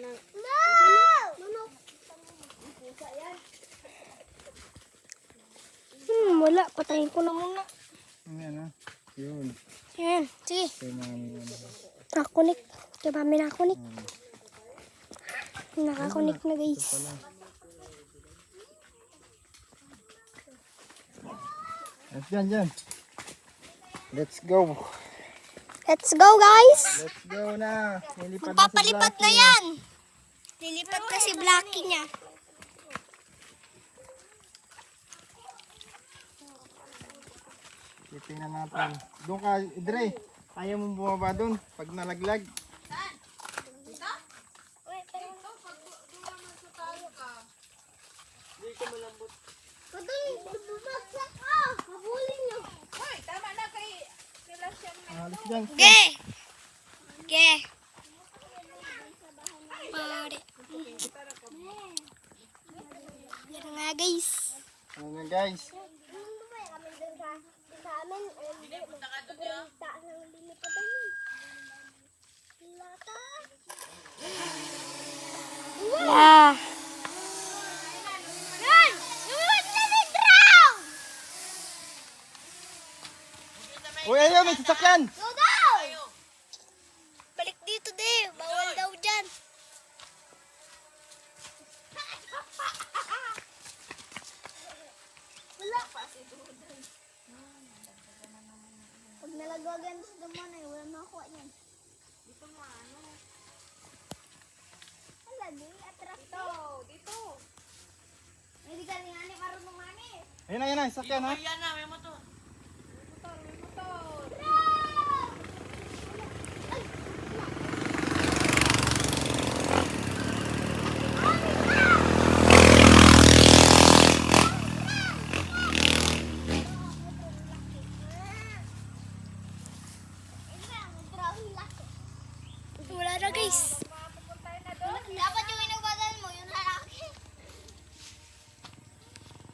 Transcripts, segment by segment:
ng... No! Manok! Hmm, wala. Patayin ko na muna. Ayan ha. Yun. Ayan. Sige. Kay mami na. Nakakunik. Kay mami nakakunik. Hmm. Nakakunik na guys. Yan, yan. Let's go. Let's go guys! Let's go na. Nilipad na si na yan! Lilipat na si Blackie niya. Titingnan natin. Doon ka, Idre. Kaya mong bumaba doon pag nalaglag. Kadali, Ge! Ge! Pare. Yan nga guys. Ano nga guys. Yeah. Uy, ayaw, may sasakyan. Go daw! Balik dito, de. Bawal daw dyan. Wala pa si Duday. Pag nalagwagan sa daman ay wala makuha niyan. Dito mo ano? Wala, di. Atras Dito, dito. Hindi ka ni ani marunong mani. Ayun na, ayun na, sasakyan ha. Motor, may motor. Wala na guys. Dapat yung inagbagan mo, yung lalaki.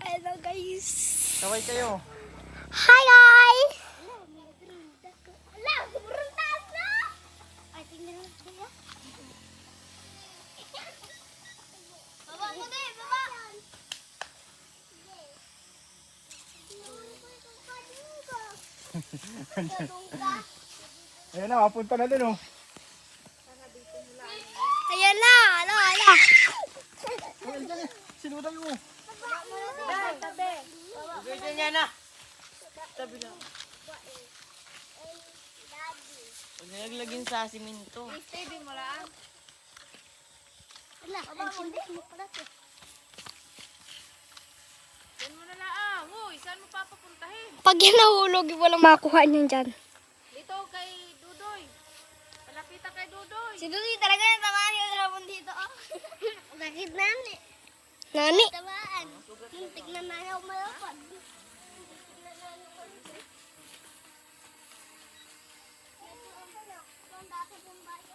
Hello guys. Kaway kayo. Hi guys! Ala, sobrang taas na! Ay, tingnan mo siya. Baba mo din, baba! Ayun na, mapunta na dun oh. Ayan na, ala, ala. Dyan eh. Sinuday mo. Tabi. Bigyan niya na. Tabi lang. Huwag nilaglagin sa siminto. Steady mo lang. Ala, ang sindis mo pala to. Yan mo na lang. Uy, saan mo papapuntahin? Pag yan nahulog, walang makuha niyan dyan. Dito kay Dudoy. Si Dudoy talaga na tamaan yung drapon dito. Oh. Bakit nani? Nani? Tamaan. Muntik na na ako malapad.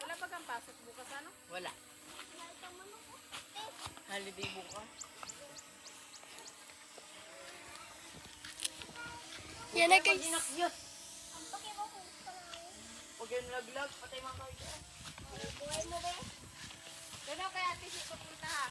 Wala pa kang pasok bukas ano? Wala. Holiday bukas. Yan na guys. Huwag yung laglag. Patay mga kayo. Gano'n kaya ate si papunta ha?